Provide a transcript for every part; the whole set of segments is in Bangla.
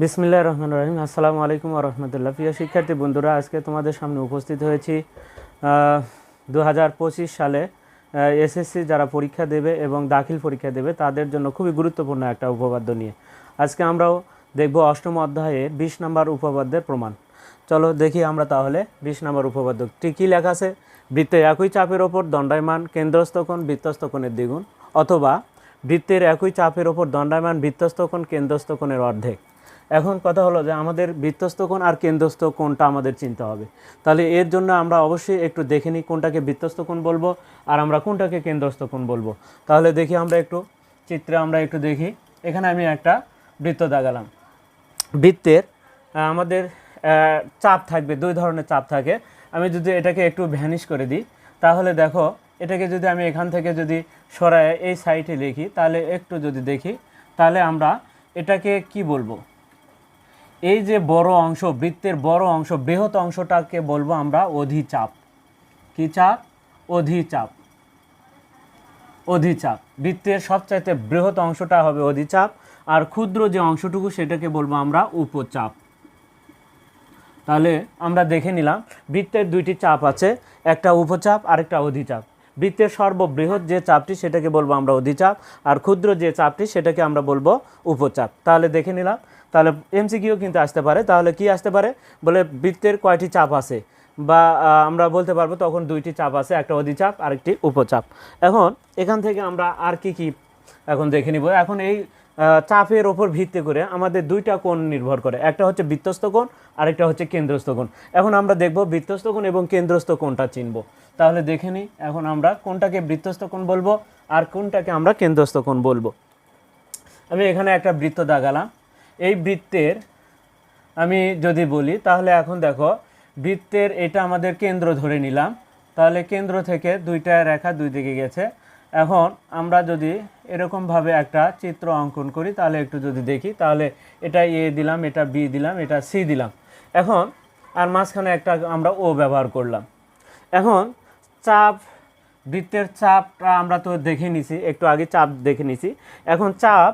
বিসমিল্লাহ রহমান রহিম। আসসালামু আলাইকুম রহমতুল্লাহ। প্রিয় শিক্ষার্থী, বন্ধুরা, আজকে তোমাদের সামনে উপস্থিত হয়েছি দু হাজার পঁচিশ সালে এসএসসি যারা পরীক্ষা দেবে এবং দাখিল পরীক্ষা দেবে, তাদের জন্য খুবই গুরুত্বপূর্ণ একটা উপপাদ্য নিয়ে। আজকে আমরাও দেখব অষ্টম অধ্যায়ে বিশ নম্বর উপপাদ্যের প্রমাণ। চলো দেখি আমরা তাহলে বিশ নম্বর উপপাদ্যটি কী লেখা আছে। বৃত্তে একই চাপের ওপর দণ্ডায়মান কেন্দ্রস্থ কোণ বৃত্তস্থ কোণের দ্বিগুণ, অথবা বৃত্তের একই চাপের ওপর দণ্ডায়মান বৃত্তস্থ কোণ কেন্দ্রস্থ কোণের অর্ধেক। এখন কথা হলো যে আমাদের বৃত্তস্থ কোণ আর কেন্দ্রস্থ কোণটা আমাদের চিনতে হবে। তাহলে এর জন্য আমরা অবশ্যই একটু দেখে নিই কোনটাকে বৃত্তস্থ কোণ বলব আর আমরা কোনটাকে কেন্দ্রস্থ কোণ বলব। তাহলে দেখি আমরা একটু চিত্রে আমরা একটু দেখি। এখানে আমি একটা বৃত্ত দাগালাম বৃত্তের আমাদের চাপ থাকবে, দুই ধরনের চাপ থাকে। আমি যদি এটাকে একটু ভ্যানিশ করে দিই, তাহলে দেখো এটাকে যদি আমি এখান থেকে যদি সরায় এই সাইডে লিখি, তাহলে একটু যদি দেখি, তাহলে আমরা এটাকে কি বলব? এই যে বড় অংশ, বৃত্তের বড় অংশ, বৃহৎ অংশটাকে বলব আমরা অধিচাপ। কি চাপ? অধিচাপ। অধিচাপ। বৃত্তের সবচাইতে বৃহৎ অংশটা হবে অধিচাপ, আর ক্ষুদ্র যে অংশটুকু সেটাকে বলব আমরা উপচাপ। তাহলে আমরা দেখে নিলাম, বৃত্তের দুইটি চাপ আছে, একটা উপচাপ আর একটা অধিচাপ। বৃত্তের সর্ববৃহৎ যে চাপটি সেটাকে বলব আমরা অধিচাপ, আর ক্ষুদ্র যে চাপটি সেটাকে আমরা বলব উপচাপ। তাহলে দেখে নিলাম তাহলে এমসিকিউ কিন্তু আসতে পারে। তাহলে কি আসতে পারে? বলে বৃত্তের কয়টি চাপ আছে? বা আমরা বলতে পারব তখন দুইটি চাপ আছে, একটা অধিচাপ, আরেকটি উপচাপ। এখন এখান থেকে আমরা আর কি কি এখন দেখে নিব? এখন এই চাপের ওপর ভিত্তি করে আমাদের দুইটা কোণ নির্ভর করে। একটা হচ্ছে বৃত্তস্থ কোণ, আরেকটা হচ্ছে কেন্দ্রস্থ কোণ। এখন আমরা দেখব বৃত্তস্থ কোণ এবং কেন্দ্রস্থ কোণটা চিনব। তাহলে দেখে নিই এখন আমরা কোনটাকে বৃত্তস্থ কোণ বলব আর কোনটাকে আমরা কেন্দ্রস্থ কোণ বলব। আমি এখানে একটা বৃত্ত দাগালাম এই বৃত্তের, আমি যদি বলি, তাহলে এখন দেখো, বৃত্তের এটা আমাদের কেন্দ্র ধরে নিলাম। তাহলে কেন্দ্র থেকে দুইটা রেখা দুই দিকে গেছে। এখন আমরা যদি এরকমভাবে একটা চিত্র অঙ্কন করি, তাহলে একটু যদি দেখি, তাহলে এটা এ দিলাম, এটা বি দিলাম, এটা সি দিলাম। এখন, আর মাঝখানে একটা আমরা ও ব্যবহার করলাম। এখন, চাপ, বৃত্তের চাপটা আমরা তো দেখে নিছি, একটু আগে চাপ দেখে নিছি। এখন চাপ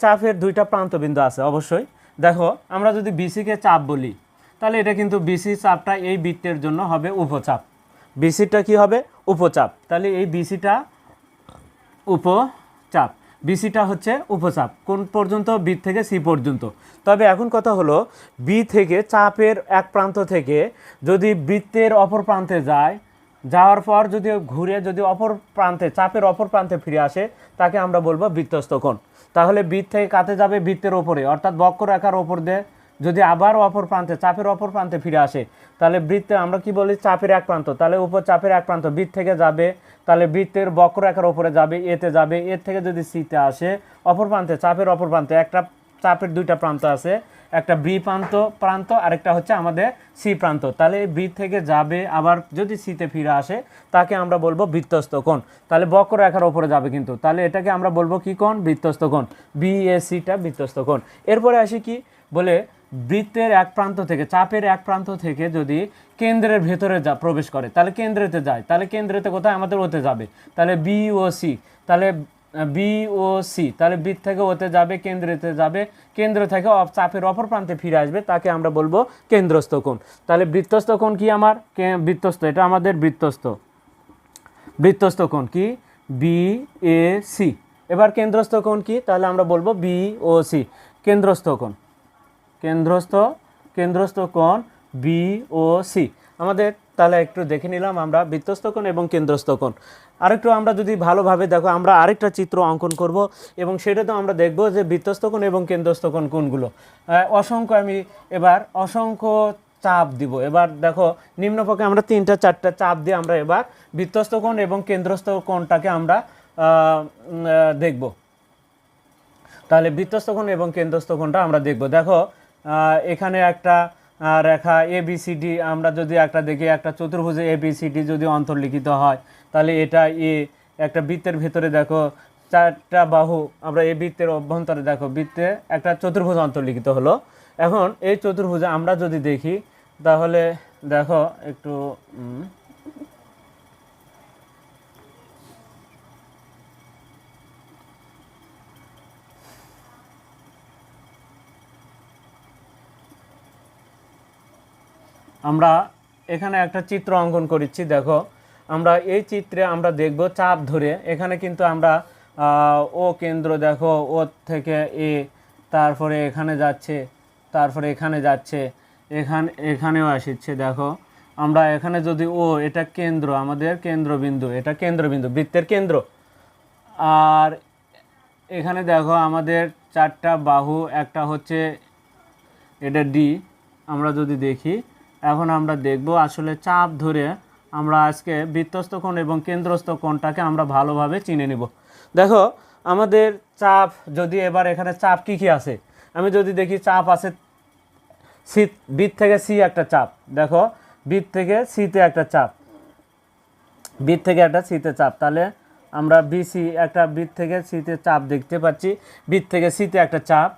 চাপের দুইটা প্রান্তবিন্দু আছে অবশ্যই। দেখো, আমরা যদি বিসিকে চাপ বলি, তাহলে এটা কিন্তু বিসি চাপটা এই বৃত্তের জন্য হবে উপচাপ। বিসিটা কি হবে? উপচাপ। তাহলে এই বিসিটা উপচাপ। বিসিটা হচ্ছে উপচাপ, কোন পর্যন্ত? বি থেকে সি পর্যন্ত। তবে এখন কথা হলো বি থেকে চাপের এক প্রান্ত থেকে যদি বৃত্তের অপর প্রান্তে যায় যাওয়ার পর যদি ঘুরে যদি অপর প্রান্তে, চাপের অপর প্রান্তে ফিরে আসে, তাকে আমরা বলব বৃত্তস্থ কোণ। তাহলে বৃত্ত থেকে কাতে যাবে বৃত্তের ওপরে অর্থাৎ বক্ররেখার ওপর দিয়ে যদি আবার অপর প্রান্তে, চাপের অপর প্রান্তে ফিরে আসে, তাহলে বৃত্তে আমরা কি বলি? চাপের এক প্রান্ত। তাহলে উপর চাপের এক প্রান্ত বৃত্ত থেকে যাবে, তাহলে বৃত্তের বক্ররেখার ওপরে যাবে, এতে যাবে, এর থেকে যদি সিতে আসে, অপর প্রান্তে, চাপের অপর প্রান্তে, একটা চাপের দুইটা প্রান্ত আছে একটা বি প্রান্ত প্রান্ত, আরেকটা হচ্ছে আমাদের সি প্রান্ত। তাহলে বৃত্ত থেকে যাবে আবার যদি সিতে ফিরে আসে, তাকে আমরা বলব বৃত্তস্থ কোণ। তাহলে বক্ররেখার ওপরে যাবে কিন্তু। তাহলে এটাকে আমরা বলব কি কোণ? বৃত্তস্থ কোণ। বি এ সিটা বৃত্তস্থ কোণ। এরপরে আসি কি? বলে বৃত্তের এক প্রান্ত থেকে, চাপের এক প্রান্ত থেকে যদি কেন্দ্রের ভেতরে যা প্রবেশ করে, তাহলে কেন্দ্রেতে যায়। তাহলে কেন্দ্রেতে কোথায়? আমাদের ওতে যাবে। তাহলে বি ও সি। তাহলে বি ও সি তাহলে বৃত্ত থেকে ওতে যাবে কেন্দ্রেতে যাবে, কেন্দ্র থেকে চাপের অপর প্রান্তে ফিরে আসবে, তাকে আমরা বলব কেন্দ্রস্থ কোণ। তাহলে বৃত্তস্থ কোণ কি আমার? বৃত্তস্থ, এটা আমাদের বৃত্তস্থ। বৃত্তস্থ কোণ কি? বি এ সি এবার কেন্দ্রস্থ কোণ কি? তাহলে আমরা বলব বি ও সি কেন্দ্রস্থ কোণ। কেন্দ্রস্থ কেন্দ্রস্থ কোণ বি ও সি আমাদের তাহলে একটু দেখে নিলাম আমরা বৃত্তস্থ কোণ এবং কেন্দ্রস্থ কোণ। আরেকটু আমরা যদি ভালোভাবে দেখো, আমরা আরেকটা চিত্র অঙ্কন করব এবং সেটা তো আমরা দেখব যে বৃত্তস্থ কোণ এবং কেন্দ্রস্থকোণ কোনগুলো অসংখ্য আমি এবার অসংখ্য চাপ দিব। এবার দেখো, নিম্নপক্ষে আমরা তিনটা, চারটা চাপ দিয়ে আমরা এবার বৃত্তস্থ কোণ এবং কেন্দ্রস্থ কোণটাকে আমরা দেখব। তাহলে বৃত্তস্থ কোণ এবং কেন্দ্রস্থকোণটা আমরা দেখব। দেখো এখানে একটা রেখা এ বি সি ডি আমরা যদি একটা দেখি, একটা চতুর্ভুজে এ বি সি ডি যদি অন্তর্লিখিত হয়, তাহলে এটা এ একটা বৃত্তের ভেতরে দেখো, চারটা বাহু, আমরা এ বৃত্তের অভ্যন্তরে দেখো, বৃত্তে একটা চতুর্ভুজ অন্তর্লিখিত হলো। এখন এই চতুর্ভুজে আমরা যদি দেখি, তাহলে দেখো, একটু আমরা এখানে একটা চিত্র অঙ্কন করেছি দেখো। আমরা এই চিত্রে আমরা দেখব চাপ ধরে। এখানে কিন্তু আমরা ও কেন্দ্র দেখো, ও থেকে এ, তারপরে এখানে যাচ্ছে, তারপরে এখানে যাচ্ছে, এখানে, এখানেও আসছে দেখো। আমরা এখানে যদি ও, এটা কেন্দ্র, আমাদের কেন্দ্রবিন্দু, এটা কেন্দ্রবিন্দু, বৃত্তের কেন্দ্র। আর এখানে দেখো, আমাদের চারটা বাহু, একটা হচ্ছে, এটা ডি। আমরা যদি দেখি এখন আমরা দেখব আসলে চাপ ধরে আমরা আজকে বৃত্তস্থ কোণ এবং কেন্দ্রস্থ কোণটাকে আমরা ভালোভাবে চিনে নিব। দেখো, আমাদের চাপ যদি এবার এখানে চাপ কি কি আছে? আমি যদি দেখি চাপ আছে সি বৃত্ত থেকে সি একটা চাপ। দেখো বৃত্ত থেকে সিতে একটা চাপ। বৃত্ত থেকে একটা সিতে চাপ। তাহলে আমরা বিসি একটা বৃত্ত থেকে সিতে চাপ দেখতে পাচ্ছি। বৃত্ত থেকে সিতে একটা চাপ।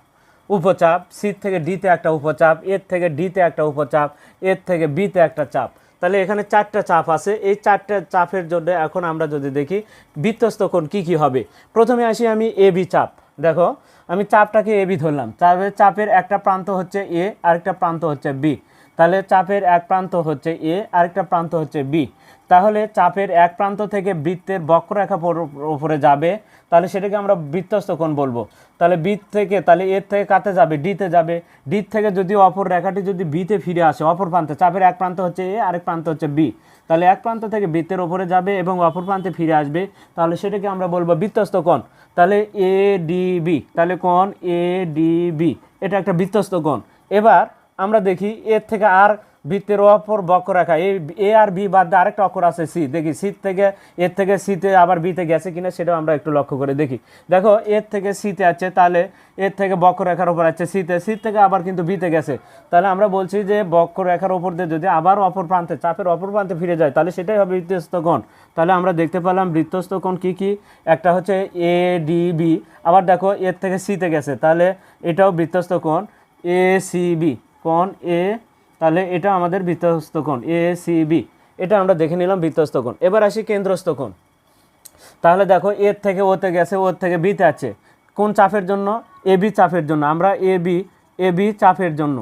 উপচাপ সি থেকে ডিতে একটা উপচাপ এর থেকে ডিতে একটা উপচাপ এর থেকে বিতে একটা চাপ। তাহলে এখানে চারটা চাপ আছে। এই চারটা চাপের জন্য এখন আমরা যদি দেখি বৃত্তস্থ কোণ কী কী হবে? প্রথমে আসি আমি এ বি চাপ। দেখো, আমি চাপটাকে এ বি ধরলাম। চাপের চাপের একটা প্রান্ত হচ্ছে এ আরেকটা প্রান্ত হচ্ছে বি তাহলে চাপের এক প্রান্ত হচ্ছে এ আরেকটা প্রান্ত হচ্ছে বি তাহলে চাপের এক প্রান্ত থেকে বৃত্তের বক্ররেখা পর- উপরে যাবে। তাহলে সেটাকে আমরা বৃত্তস্থ কোণ বলব। তাহলে বৃত্ত থেকে, তাহলে এর থেকে কাতে যাবে? ডিতে যাবে। ডি থেকে যদি অপর রেখাটি যদি বিতে ফিরে আসে, অপর প্রান্তে, চাপের এক প্রান্ত হচ্ছে এ আরেক প্রান্ত হচ্ছে বি তাহলে এক প্রান্ত থেকে বৃত্তের ওপরে যাবে এবং অপর প্রান্তে ফিরে আসবে। তাহলে সেটাকে আমরা বলব বৃত্তস্থ কোণ। তাহলে এ ডি বি তাহলে কোণ এ ডি বি এটা একটা বৃত্তস্থ কোণ। এবার আমরা দেখি এর থেকে আর বৃত্তের অপর বক্ররেখা, এই এ আর বি বাদ দিয়ে আরেকটা অক্ষর আছে সি দেখি সি থেকে এর থেকে সিতে আবার বিতে গেছে কিনা সেটাও আমরা একটু লক্ষ্য করে দেখি। দেখো এর থেকে সিতে আছে, তাহলে এর থেকে বক্ররেখার উপর আছে সিতে সি থেকে আবার কিন্তু বিতে গেছে। তাহলে আমরা বলছি যে বক্ররেখার উপর দিয়ে যদি আবার অপর প্রান্তে, চাপের অপর প্রান্তে ফিরে যায়, তাহলে সেটাই হবে বৃত্তস্থ কোণ। তাহলে আমরা দেখতে পেলাম বৃত্তস্থ কোণ কী কী? একটা হচ্ছে এ ডি বি আবার দেখো এর থেকে সিতে গেছে, তাহলে এটাও বৃত্তস্থ কোণ এ সি বি কোণ এ তাহলে এটা আমাদের বৃত্তস্থ কোণ এ সি বি এটা আমরা দেখে নিলাম বৃত্তস্থ কোণ। এবার আসি কেন্দ্রস্থ কোণ। তাহলে দেখো এর থেকে ওতে গেছে ওর থেকে বিতে আছে। কোন চাপের জন্য? এ বি চাপের জন্য। আমরা এ বি এ বি চাপের জন্য।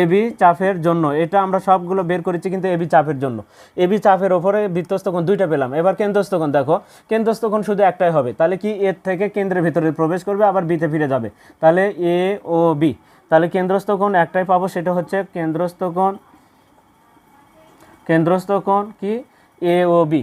এ বি চাপের জন্য। এটা আমরা সবগুলো বের করেছি কিন্তু এবি চাপের জন্য। এবি চাপের ওপরে বৃত্তস্থ কোণ দুইটা পেলাম। এবার কেন্দ্রস্থ কোণ দেখো। কেন্দ্রস্থ কোণ শুধু একটাই হবে। তাহলে কি এর থেকে কেন্দ্রের ভিতরে প্রবেশ করবে, আবার বিতে ফিরে যাবে। তাহলে এ ও বি তাহলে কেন্দ্রস্থ কোণ একটাই পাবো, সেটা হচ্ছে কেন্দ্রস্থ কোণ কেন্দ্রস্থ কোণ কি? এ ও বি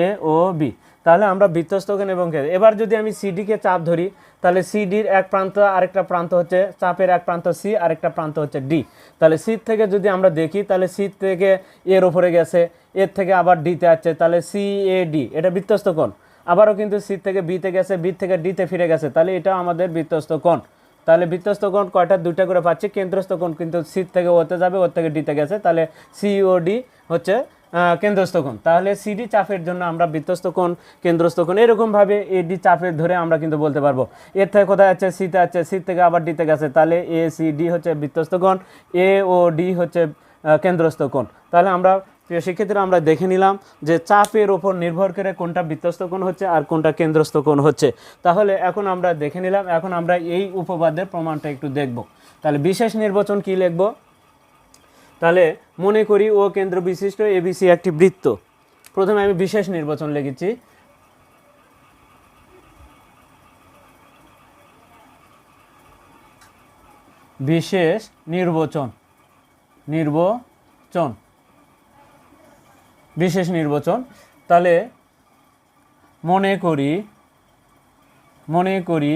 এ ও বি তাহলে আমরা বৃত্তস্থ কোণ এবং এবার যদি আমি সিডিকে চাপ ধরি, তাহলে সিডির এক প্রান্ত, আরেকটা প্রান্ত হচ্ছে চাপের এক প্রান্ত সি আরেকটা প্রান্ত হচ্ছে ডি তাহলে সি থেকে যদি আমরা দেখি, তাহলে সি থেকে এর ওপরে গেছে, এর থেকে আবার ডিতে আসছে, তাহলে সি এ ডি এটা বৃত্তস্থ কোণ। আবারও কিন্তু সি থেকে বিতে গেছে বি থেকে ডিতে ফিরে গেছে, তাহলে এটা আমাদের বৃত্তস্থ কোণ। তাহলে বৃত্তস্থ কোণ কয়টা? দুইটা করে পাচ্ছি। কেন্দ্রস্থ কোণ কিন্তু সি থেকে ওতে যাবে, ওর থেকে ডিতে গেছে। তাহলে সিওডি হচ্ছে কেন্দ্রস্থ কোণ। তাহলে সিডি চাপের জন্য আমরা বৃত্তস্থ কোণ, কেন্দ্রস্থ কোণ এরকমভাবে এডি চাপের ধরে আমরা কিন্তু বলতে পারব। এর থেকে কোথায় আছে? সিতে আছে সি থেকে আবার ডিতে গেছে। তাহলে এ সি ডি হচ্ছে বৃত্তস্থ কোণ এ ও ডি হচ্ছে কেন্দ্রস্থ কোণ। তাহলে আমরা প্রিয় শিক্ষার্থীরা, আমরা দেখে নিলাম যে চাপের ওপর নির্ভর করে কোনটা বৃত্তস্থ কোণ হচ্ছে আর কোনটা কেন্দ্রস্থ কোণ হচ্ছে। তাহলে এখন আমরা দেখে নিলাম, এখন আমরা এই উপপাদ্যের প্রমাণটা একটু দেখব। তাহলে বিশেষ নির্বাচন কি লিখব? তাহলে মনে করি ও কেন্দ্র বিশিষ্ট এবিসি একটি বৃত্ত। প্রথমে আমি বিশেষ নির্বাচন লিখেছি। বিশেষ নির্বাচন নির্বাচন। বিশেষ নির্বাচন। তাহলে মনে করি মনে করি,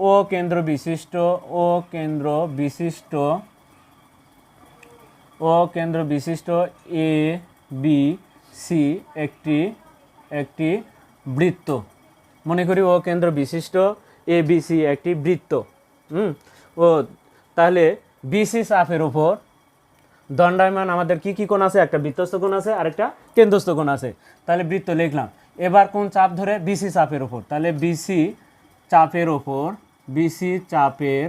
ও কেন্দ্র বিশিষ্ট, ও কেন্দ্র বিশিষ্ট, ও কেন্দ্র বিশিষ্ট এ বি সি একটি একটি বৃত্ত। মনে করি ও কেন্দ্র বিশিষ্ট এ বি সি একটি বৃত্ত। হুম? ও তাহলে বিসি চাপের উপর দণ্ডায়মান আমাদের কি কি কোণ আছে? একটা বৃত্তস্থ কোণ আছে আর একটা কেন্দ্রস্থ কোণ আছে। তাহলে বৃত্ত লিখলাম। এবার কোন চাপ ধরে? বিসি চাপের ওপর তাহলে বিসি চাপের ওপর বিসি চাপের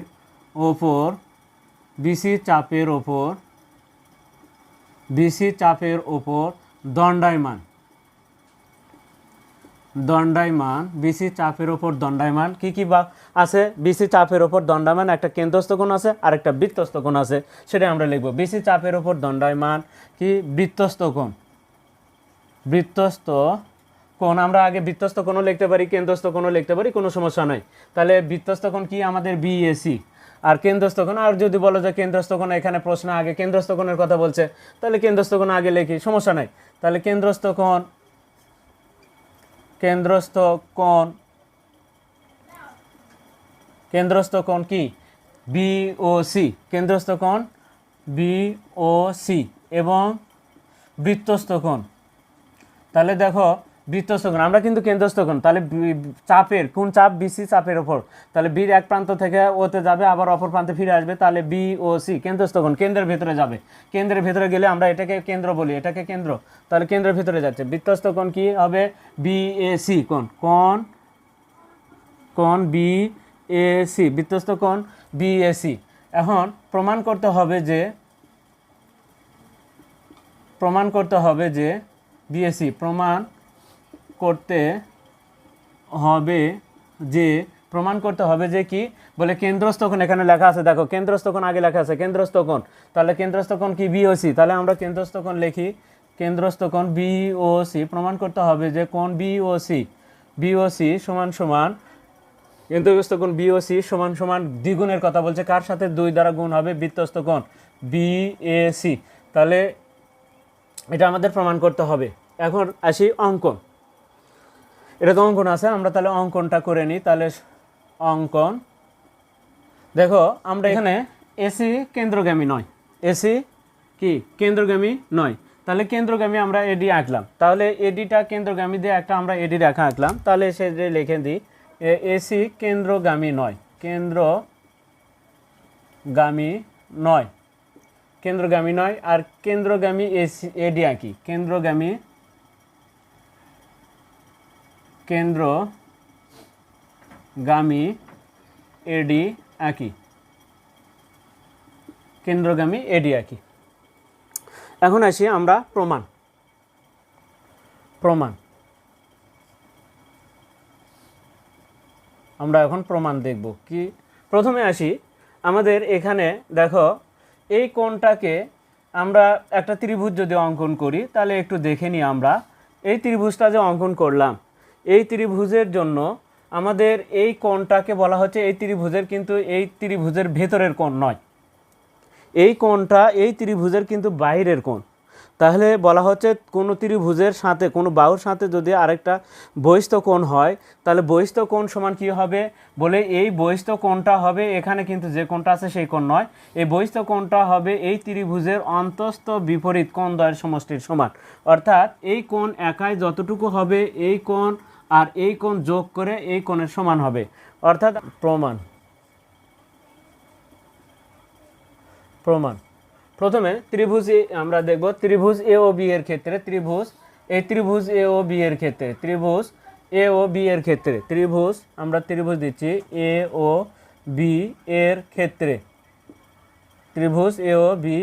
ওপর বিসি চাপের ওপর বিসি চাপের ওপর দণ্ডায়মান। দণ্ডায়মান বিসি চাপের ওপর দণ্ডায়মান। কি কি বা আছে? বিসি চাপের ওপর দণ্ডায়মান, একটা কেন্দ্রস্থ কোণ আছে আর একটা বৃত্তস্থ কোণ আছে। সেটা আমরা লিখব। বিসি চাপের ওপর দণ্ডায়মান, কি? বৃত্তস্থ কোণ। বৃত্তস্থ কোণ, আমরা আগে বৃত্তস্থ কোণও লিখতে পারি, কেন্দ্রস্থ কোণও লিখতে পারি, কোনো সমস্যা নাই। তাহলে বৃত্তস্থ কোণ কি? আমাদের বিএসি আর কেন্দ্রস্থ কোণ, আর যদি বলো যে কেন্দ্রস্থ কোণ, এখানে প্রশ্ন আগে কেন্দ্রস্থ কোণের কথা বলছে, তাহলে কেন্দ্রস্থ কোণ আগে লিখি, সমস্যা নাই। তাহলে কেন্দ্রস্থ কোণ কেন্দ্রস্থ কোণ কেন্দ্রস্থ কোণ কি? বিওসি কেন্দ্রস্থ কোণ বিওসি এবং বৃত্তস্থ কোণ। তাহলে দেখো, বৃত্তস্থ কোণ, আমরা কিন্তু কেন্দ্রস্থ কোণ। তাহলে চাপের, কোন চাপ? বিসি চাপের ওপর। তাহলে বির এক প্রান্ত থেকে ওতে যাবে, আবার অপর প্রান্তে ফিরে আসবে। তাহলে বি ও সি কেন্দ্রস্থ কোণ, কেন্দ্রের ভেতরে যাবে। কেন্দ্রের ভেতরে গেলে আমরা এটাকে কেন্দ্র বলি, এটাকে কেন্দ্র। তাহলে কেন্দ্রের ভেতরে যাচ্ছে। বৃত্তস্থ কোণ কি হবে? বি এ কোণ কোণ কোণ বি এ সি বৃত্তস্থ কোণ বি এ এখন প্রমাণ করতে হবে যে, প্রমাণ করতে হবে যে বিএসসি প্রমাণ করতে হবে যে, প্রমাণ করতে হবে যে কি? বলে কেন্দ্রস্থ কোণ এখানে লেখা আছে, দেখো, কেন্দ্রস্থ কোণ আগে লেখা আছে, কেন্দ্রস্থ কোণ। তাহলে কেন্দ্রস্থ কোণ কি? বিওসি তাহলে আমরা কেন্দ্রস্থ কোণ লিখি কেন্দ্রস্থ কোণ বিওসি প্রমাণ করতে হবে যে কোণ বিওসি বিওসি সমান সমান, কেন্দ্রস্থ কোণ বিওসি সমান সমান দ্বিগুণের কথা বলছে, কার সাথে? দুই দ্বারা গুণ হবে বৃত্তস্থ কোণ বিএসি তাহলে এটা আমাদের প্রমাণ করতে হবে। এখন আসি অঙ্কন। এটা তো অঙ্কন আছে, আমরা তাহলে অঙ্কনটা করে নিই। তাহলে অঙ্কন, দেখো, আমরা এখানে এসি কেন্দ্রগামী নয়। এসি কি? কেন্দ্রগামী নয়। তাহলে কেন্দ্রগামী আমরা এডি আঁকলাম। তাহলে এডিটা কেন্দ্রগামী দিয়ে একটা আমরা এডি রেখা আঁকলাম। তাহলে সে যে লিখে দিই এসি কেন্দ্রগামী নয়। কেন্দ্রগামী নয়। কেন্দ্রগামী নয় আর কেন্দ্রগামী এসি এডি আঁকি। কেন্দ্রগামী কেন্দ্রগামী এডি আঁকি। কেন্দ্রগামী এডি আঁকি। এখন আসি আমরা প্রমাণ। প্রমাণ। আমরা এখন প্রমাণ দেখব কি। প্রথমে আসি, আমাদের এখানে দেখো, এই কোণটাকে আমরা একটা ত্রিভুজ যদি অঙ্কন করি, তাহলে একটু দেখে নিই আমরা। এই ত্রিভুজটা যে অঙ্কন করলাম, এই ত্রিভুজের জন্য আমাদের এই কোণটাকে বলা হচ্ছে এই ত্রিভুজের, কিন্তু এই ত্রিভুজের ভেতরের কোণ নয়। এই কোণটা এই ত্রিভুজের কিন্তু বাইরের কোণ। তাহলে বলা হচ্ছে কোনো ত্রিভুজের সাথে, কোনো বাহুর সাথে যদি আরেকটা বহিস্থ কোণ হয়, তাহলে বহিস্থ কোণ সমান কি হবে? বলে এই বহিস্থ কোণটা হবে, এখানে কিন্তু যে কোণটা আছে সেই কোণ নয়। এই বহিস্থ কোণটা হবে এই ত্রিভুজের অন্তস্থ বিপরীত কোণ দ্বয়ের সমষ্টির সমান। অর্থাৎ এই কোণ একাই যতটুকু হবে, এই কোণ আর এই কোণ যোগ করে এই কোণের সমান হবে। অর্থাৎ প্রমাণ। প্রমাণ। প্রথমে ত্রিভুজ আমরা দেখব, ত্রিভুজ এ ও বি এর ক্ষেত্রে ত্রিভুজ, এই ত্রিভুজ এ ও বি এর ক্ষেত্রে ত্রিভুজ, এ ও বি এর ক্ষেত্রে ত্রিভুজ, আমরা ত্রিভুজ দিচ্ছি এ ও বি এর ক্ষেত্রে। ত্রিভুজ এ ও বি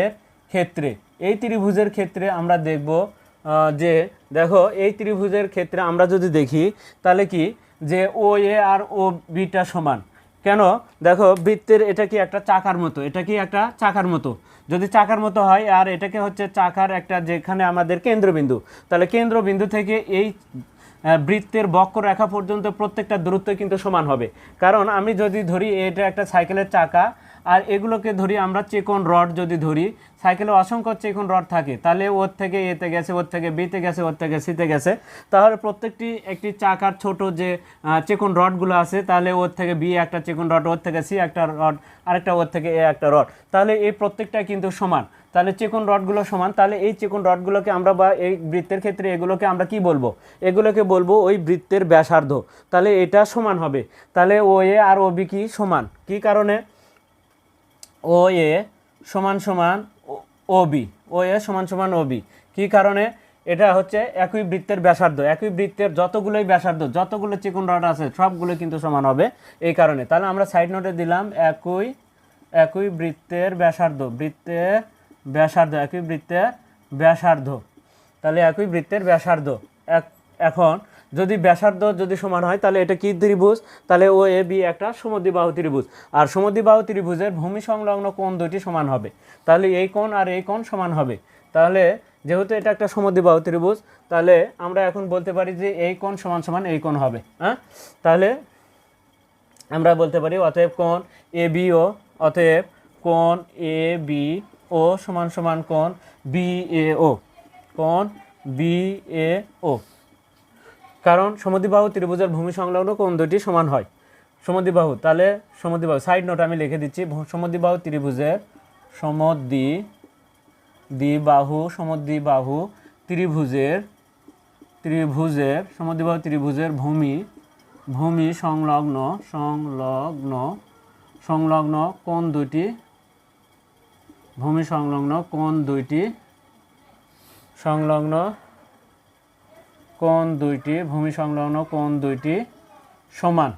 এর ক্ষেত্রে। এই ত্রিভুজের ক্ষেত্রে আমরা দেখব যে দেখো, এই ত্রিভুজের ক্ষেত্রে আমরা যদি দেখি, তাহলে কি? যে ও এ আর ও বিটা সমান। কেন? দেখো, বৃত্তের এটা কি একটা চাকার মতো? এটা কি একটা চাকার মতো? যদি চাকার মতো হয়, আর এটাকে হচ্ছে চাকার একটা যেখানে আমাদের কেন্দ্রবিন্দু, তাহলে কেন্দ্রবিন্দু থেকে এই বৃত্তের বক্ররেখা পর্যন্ত প্রত্যেকটা দূরত্ব কিন্তু সমান হবে। কারণ আমি যদি ধরি, এটা একটা সাইকেলের চাকা আর এগুলোকে ধরি আমরা চেকন রড যদি ধরি, সাইকেলে অসংখ্য চেকন রড থাকে। তাহলে ওর থেকে এতে গেছে, ওর থেকে বিতে গেছে, ওর থেকে সিতে গেছে। তাহলে প্রত্যেকটি একটি চাকার ছোট যে চেকন রডগুলো আছে, তাহলে ওর থেকে বি একটা চেকন রড, ওর থেকে সি একটা রড, আরেকটা ওর থেকে এ একটা রড। তাহলে এই প্রত্যেকটা কিন্তু সমান। তাহলে চেকন রডগুলো সমান। তাহলে এই চেকন রডগুলোকে আমরা বা এই বৃত্তের ক্ষেত্রে এগুলোকে আমরা কি বলব? এগুলোকে বলব ওই বৃত্তের ব্যাসার্ধ। তাহলে এটা সমান হবে। তাহলে ও এ আর ও বি কি সমান? কি কারণে? ও এ সমান সমান ও বি ও এ সমান সমান ও বি কী কারণে? এটা হচ্ছে একই বৃত্তের ব্যাসার্ধ। একই বৃত্তের যতগুলোই ব্যাসার্ধ, যতগুলো চিকন রড আছে, সবগুলো কিন্তু সমান হবে এই কারণে। তাহলে আমরা সাইড নোটে দিলাম একই একই বৃত্তের ব্যাসার্ধ বৃত্তের ব্যাসার্ধ, একই বৃত্তের ব্যাসার্ধ। তাহলে একই বৃত্তের ব্যাসার্ধ। এখন যদি ব্যাসার্ধ যদি সমান হয়, তাহলে এটা কি ত্রিভুজ? তাহলে ও এ বি একটা সমদ্বিবাহু ত্রিভুজ। আর সমদ্বিবাহু ত্রিভুজের ভূমি সংলগ্ন কোণ দুটি সমান হবে। তাহলে এই কোণ আর এই কোণ সমান হবে। তাহলে যেহেতু এটা একটা সমদ্বিবাহু ত্রিভুজ, তাহলে আমরা এখন বলতে পারি যে এই কোণ সমান সমান এই কোণ হবে। হ্যাঁ? তাহলে আমরা বলতে পারি অতএব কোণ এ বি ও অতএব কোণ এ বি ও সমান সমান কোণ বি এ ও কোণ বি এ ও কারণ সমদ্বিবাহু ত্রিভুজের ভূমি সংলগ্ন কোন দুটি সমান হয়? সমদ্বিবাহু তাহলে সমদ্বিবাহু সাইড নোট আমি লিখে দিচ্ছি সমদ্বিবাহু ত্রিভুজের সমদ্বি দ্বিবাহু সমদ্বিবাহু ত্রিভুজের ত্রিভুজের সমদ্বিবাহু ত্রিভুজের ভূমি ভূমি সংলগ্ন সংলগ্ন সংলগ্ন কোন দুইটি? ভূমি সংলগ্ন কোন দুইটি? সংলগ্ন কোণ দুইটি, ভূমি সংলগ্ন কোন দুইটি সমান।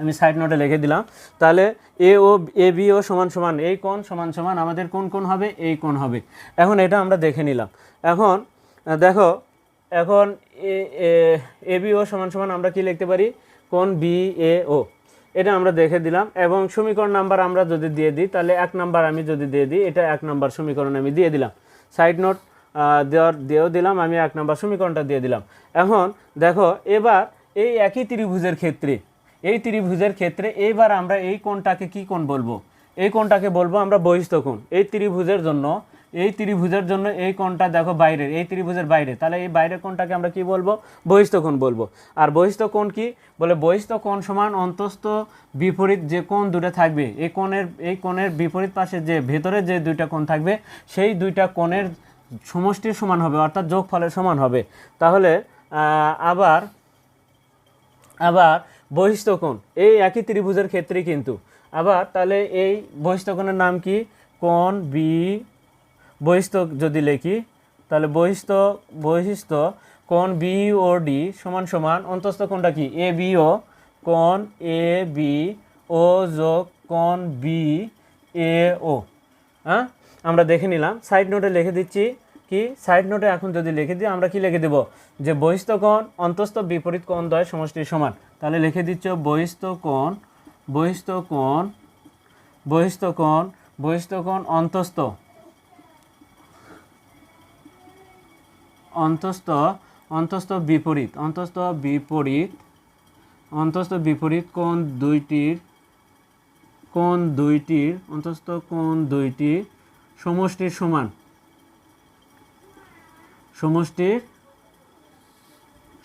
আমি সাইড নোটে লিখে দিলাম। তাহলে এ ও এ, বি ও সমান সমান, এই কোণ সমান সমান, আমাদের কোন কোন হবে? এই কোণ হবে। এখন এটা আমরা দেখে নিলাম। এখন, দেখো, এখন এ বি, ও সমান সমান আমরা কি লিখতে পারি? কোন বি, এ, ও। এটা আমরা দেখে দিলাম। এবং সমীকরণ নাম্বার আমরা যদি দিয়ে দিই, তাহলে এক নাম্বার আমি যদি দিয়ে দিই, এটা এক নাম্বার সমীকরণ আমি দিয়ে দিলাম। সাইড নোট দেওয়ার, দিয়েও দিলাম, আমি এক নাম্বার সমীকরণটা দিয়ে দিলাম। এখন দেখো, এবার এই একই ত্রিভুজের ক্ষেত্রে, এই ত্রিভুজের ক্ষেত্রে এইবার আমরা এই কোণটাকে কি কোণ বলব? এই কোণটাকে বলব আমরা বহিস্থ কোণ। এই ত্রিভুজের জন্য, এই ত্রিভুজের জন্য এই কোণটা দেখো বাইরের, এই ত্রিভুজের বাইরে। তাহলে এই বাইরের কোণটাকে আমরা কি বলব? বহিস্থ কোণ বলব। আর বহিস্থ কোণ কি? বলে বহিস্থ কোণ সমান অন্তস্থ বিপরীত যে কোণ দুটো থাকবে, এই কোণের এই কোণের বিপরীত পাশে যে ভেতরে যে দুইটা কোণ থাকবে, সেই দুইটা কোণের সমষ্টির সমান হবে, অর্থাৎ যোগফলের সমান হবে। তাহলে আবার আবার বহিস্থ কোণ, এই একই ত্রিভুজের ক্ষেত্রে কিন্তু। আবার তাহলে এই বহিস্থ কোণের নাম কি? কোণ বি বহিস্থ যদি লিখি, তাহলে বহিস্থ বহিস্থ কোণ বি ও ডি সমান সমান, অন্তস্থ কোণটা কি? এ বি ও, কোণ এ বি ও যোগ কোণ বি এ ও হ্যাঁ? আমরা দেখে নিলাম। সাইড নোটে লিখে দিচ্ছি কি সাইড নোটে এখন যদি লিখে দিই, আমরা কি লিখে দেব? যে বহিস্থ কোণ অন্তস্থ বিপরীত কোণ দ্বয় সমষ্টির সমান। তাহলে লিখে দিচ্ছ বহিস্থ কোণ বহিস্থ কোণ বহিস্থ কোণ বহিস্থ কোণ অন্তস্থ। অন্তস্থ অন্তস্থ বিপরীত অন্তস্থ বিপরীত অন্তস্থ বিপরীত কোণ দুইটির কোণ দুইটির, অন্তস্থ কোণ দুইটির সমষ্টির সমান। সমষ্টির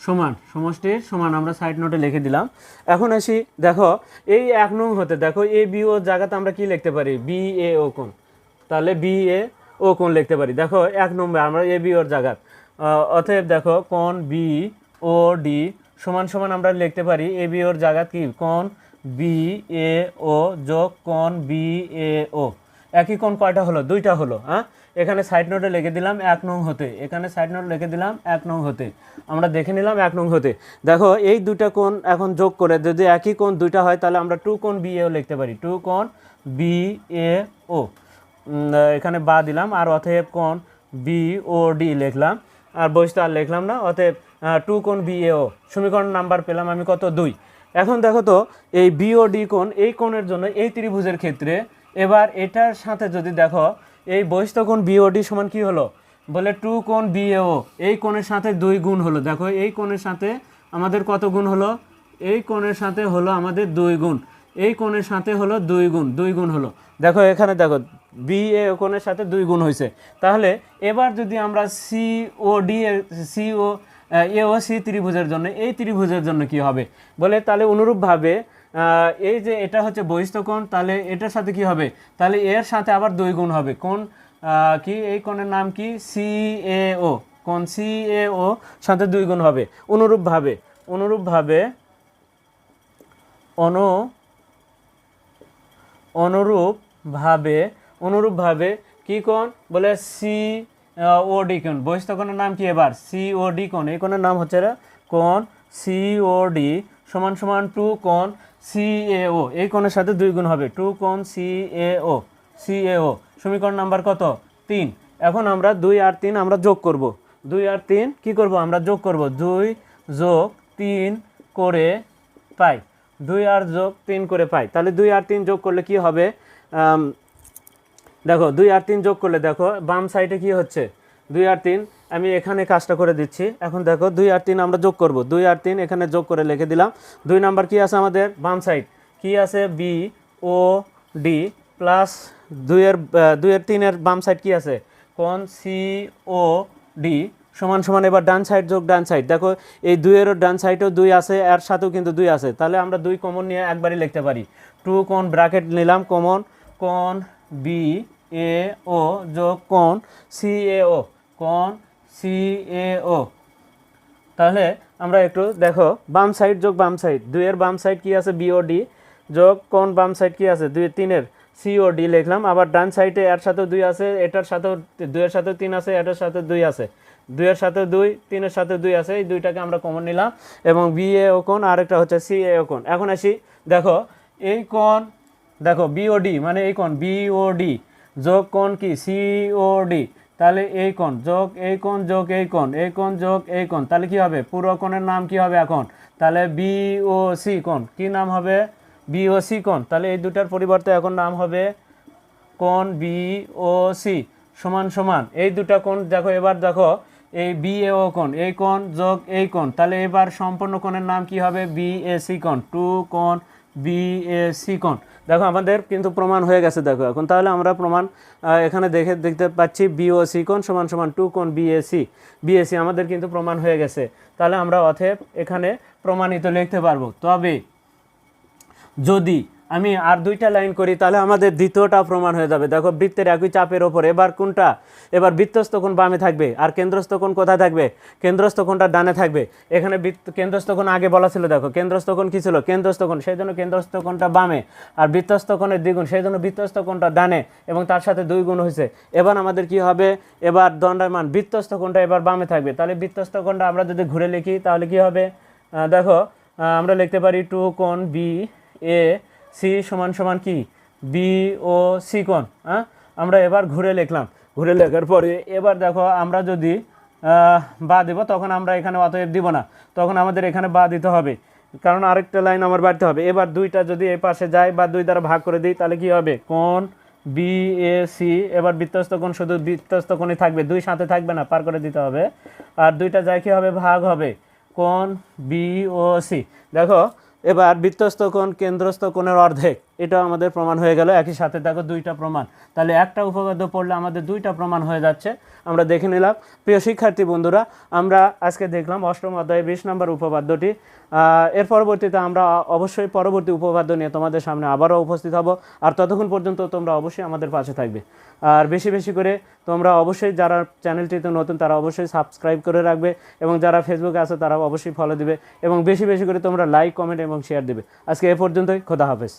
সমান সমষ্টির সমান, আমরা সাইড নোটে লিখে দিলাম। এখন আসি, দেখো, এই এক নং হতে, দেখো এ বি ও জায়গাতে আমরা কি লিখতে পারি? বি এ ও কোণ। তাহলে বি এ ও কোণ লিখতে পারি। দেখো, এক নম্বর, আমরা এ বি ওর জায়গা। অতএব দেখো, কোণ বি ও ডি সমান সমান আমরা লিখতে পারি। এ বি ওর জায়গা কি? কোণ বি এ ও যোগ কোণ বি এ ও একই কোণ কয়টা হলো? দুইটা হলো হ্যাঁ? এখানে সাইড নোটে লিখে দিলাম এক নং হতে। এখানে সাইড নোট লিখে দিলাম এক নং হতে। আমরা দেখে নিলাম এক নং হতে। দেখো, এই দুইটা কোণ এখন যোগ করে, যদি একই কোণ দুইটা হয়, তাহলে আমরা টু কোণ বি এও লিখতে পারি। টু কোণ বি এ ও এখানে বা দিলাম, আর অতএব কোণ বি ও ডি লিখলাম। আর বইসটা আর লিখলাম না, অতএব টু কোণ বি এ ও সমীকরণ নাম্বার পেলাম আমি কত? দুই। এখন দেখো তো, এই বি ও ডি কোণ, এই কোণের জন্য এই ত্রিভুজের ক্ষেত্রে এবার এটার সাথে যদি দেখো, এই বহিস্থ কোণ বি ও ডি সমান কি হলো? বলে টু কোণ বিএও এই কোণের সাথে দুই গুণ হলো। দেখো, এই কোণের সাথে আমাদের কত গুণ হলো? এই কোণের সাথে হলো আমাদের দুই গুণ। এই কোণের সাথে হলো দুই গুণ। দুই গুণ হলো। দেখো, এখানে দেখো বি এ কোণের সাথে দুই গুণ হয়েছে। তাহলে এবার যদি আমরা C O D C O A O C ত্রিভুজের জন্য, এই ত্রিভুজের জন্য কি হবে? বলে তাহলে অনুরূপভাবে এই যে এটা হচ্ছে বহিস্থ কোণ, তাহলে এটার সাথে কি হবে? তাহলে এর সাথে আবার দুই গুণ হবে। কোন কি? এই কোণের নাম কি? C A O. কোন সি এ ও সাথে দুই গুণ হবে। অনুরূপভাবে অনুরূপভাবে অনু, অনুরূপভাবে অনুরূপভাবে কি কোণ? বলে সি ও ডি কোণ। বহিস্থ কোণের নাম কি এবার? সি ও ডি কোণ। এই কোণের নাম হচ্ছে কোণ সি ও ডি। সমান সমান টু কোণ সি এ ও। এই কোণের সাথে দুই গুণ হবে। টু কোণ C A O. C A ও। সমীকরণ নাম্বার কত? তিন। এখন আমরা দুই আর তিন আমরা যোগ করব। দুই আর তিন কি করব? আমরা যোগ করব। দুই যোগ তিন করে পাই। দুই আর যোগ তিন করে পাই। তাহলে দুই আর তিন যোগ করলে কি হবে? দেখো, দুই আর তিন যোগ করলে দেখো, বাম সাইডে কি হচ্ছে? দুই আর তিন আমি এখানে কাজটা করে দিচ্ছি। এখন দেখো দুই আর তিন আমরা যোগ করব। দুই আর তিন এখানে যোগ করে লিখে দিলাম। দুই নাম্বার কি আছে আমাদের? বাম সাইড কি আছে? বি ও ডি প্লাস দুইয়ের দুইয়ের তিনের বাম সাইড কি আছে? কোন? সি ও ডি সমান সমান এবার ডান সাইড যোগ ডান সাইড দেখো, এই দুইয়েরও ডান সাইডেও দুই আছে, এর সাথেও কিন্তু দুই আছে। তাহলে আমরা দুই কমন নিয়ে একবারই লিখতে পারি। টু কোন? ব্র্যাকেট নিলাম কমন কোন? বি এ ও যোগ কোন? সি এ ও কোন? সি এ ও তাহলে আমরা একটু দেখো, বাম সাইড যোগ বাম সাইড দুইয়ের বাম সাইড কি আছে? বিওডি যোগ কোন বাম সাইড কি আছে? দুই, তিনের। সিওডি লিখলাম। আবার ডান সাইডে এর সাথে দুই আছে, এটার সাথেও দুইয়ের সাথে তিন আছে, এটার সাথে দুই আছে। দুইয়ের সাথে দুই, তিনের সাথে দুই আছে, এই দুইটাকে আমরা কমন নিলাম। এবং বি এ ও আর একটা হচ্ছে সি এ ও কোণ। এখন আসি, দেখো, এই কোণ, দেখো বিওডি মানে এই কোণ বিওডি যোগ কোণ কি? সিওডি তাহলে এই কোণ যোগ এই কোণ যোগ এই কোণ এই কোণ যোগ এই কোণ, তাহলে কি হবে? পুরো কোণের নাম কি হবে এখন? তাহলে বিওসি কোণ, কি নাম হবে? বিওসি কোণ, তাহলে এই দুটার পরিবর্তে এখন নাম হবে কোণ বি ও সি সমান সমান। এই দুটা কোণ দেখো, এবার দেখো, এই বি এ ও কোণ, এই কোণ যোগ এই কোণ, তাহলে এবার সম্পূর্ণ কোণের নাম কি হবে? বি এ সি কোণ টু কোণ সি কোণ। আমাদের কিন্তু প্রমাণ হয়ে গেছে, দেখো, এখন তাহলে আমরা প্রমাণ এখানে দেখে, দেখতে পাচ্ছি বি ও সি কোন সমান সমান টু কোন বিএসি বিএসি আমাদের কিন্তু প্রমাণ হয়ে গেছে। তাহলে আমরা অথেব এখানে প্রমাণিত লিখতে পারব। তবে যদি আমি আর দুইটা লাইন করি, তাহলে আমাদের দ্বিতীয়টা প্রমাণ হয়ে যাবে। দেখো, বৃত্তের একই চাপের ওপর, এবার কোনটা? এবার বৃত্তস্থ কোণ বামে থাকবে, আর কেন্দ্রস্থ কোণ কোথায় থাকবে? কেন্দ্রস্থ কোণটা ডানে থাকবে। এখানে বৃত্ত, কেন্দ্রস্থ কোণ আগে বলা ছিল, দেখো, কেন্দ্রস্থ কোণ কি ছিল? কেন্দ্রস্থ কোণ, সেই জন্য কেন্দ্রস্থ কোণটা বামে, আর বৃত্তস্থ কোণের দ্বিগুণ, সেই জন্য বৃত্তস্থ কোণটা ডানে, এবং তার সাথে দুই গুণ হয়েছে। এবার আমাদের কি হবে? এবার দণ্ডায়মান বৃত্তস্থ কোণটা এবার বামে থাকবে। তাহলে বৃত্তস্থ কোণটা আমরা যদি ঘুরে লিখি, তাহলে কি হবে? দেখো আমরা লিখতে পারি টু কোণ বি এ সি সমান সমান কি? বি ও সি কোণ হ্যাঁ? আমরা এবার ঘুরে লিখলাম। ঘুরে লেখার পরে এবার দেখো আমরা যদি বা দেব, তখন আমরা এখানে অতএব দিব না। তখন আমাদের এখানে বা দিতে হবে। কারণ আরেকটা লাইন আমার বাড়তে হবে। এবার দুইটা যদি এই পাশে যায় বা দুই দ্বারা ভাগ করে দিই, তাহলে কি হবে? কোন বি এ সি এবার বৃত্তস্থ কোণ শুধু বৃত্তস্থ কোণই থাকবে। দুই সাথে থাকবে না, পার করে দিতে হবে। আর দুইটা যায় কি হবে? ভাগ হবে। কোন বি ও সি দেখো এবার বৃত্তস্থ কোণ কেন্দ্রস্থ কোণের অর্ধেক। এটা আমাদের প্রমাণ হয়ে গেল, একই সাথে দেখো দুইটা প্রমাণ। তাহলে একটা উপপাদ্য পড়লে আমাদের দুইটা প্রমাণ হয়ে যাচ্ছে। আমরা দেখে নিলাম। প্রিয় শিক্ষার্থী বন্ধুরা, আমরা আজকে দেখলাম অষ্টম অধ্যায়ে বিশ নম্বর উপপাদ্যটি। এর পরবর্তীতে আমরা অবশ্যই পরবর্তী উপপাদ্য নিয়ে তোমাদের সামনে আবারও উপস্থিত হব। আর ততক্ষণ পর্যন্ত তোমরা অবশ্যই আমাদের পাশে থাকবে। আর বেশি বেশি করে তোমরা অবশ্যই যারা চ্যানেলটিতে নতুন, তারা অবশ্যই সাবস্ক্রাইব করে রাখবে এবং যারা ফেসবুকে আছে তারা অবশ্যই ফলো দিবে এবং বেশি বেশি করে তোমরা লাইক কমেন্ট এবং শেয়ার দিবে। আজকে এ পর্যন্তই। খোদা হাফেজ।